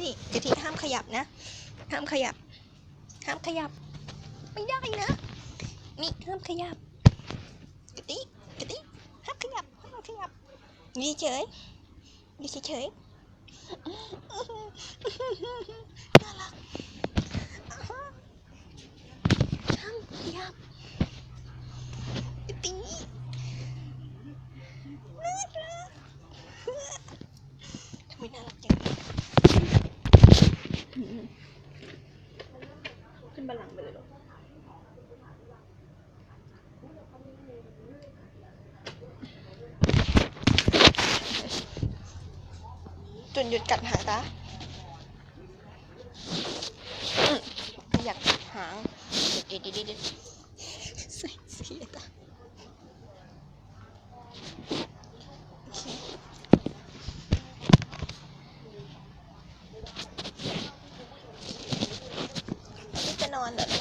นี่กะทิห้ามขยับนะ ห้ามขยับ ห้ามขยับ ไม่ได้นะ นี่ห้ามขยับกะทิกะทิห้ามขยับห้ามขยับอยู่เฉยอยู่เฉยน่ารักห้ามขยับกะทิน่ารักทำไมน่ารักจัง ขึ้นบัลลังก์ไปเลยหรอจุดหยุดกัดหางตาอยากหางเดี๋ยวเดี๋ยวเดี๋ยวเดี๋ยวใส่เสียตาโอเค เร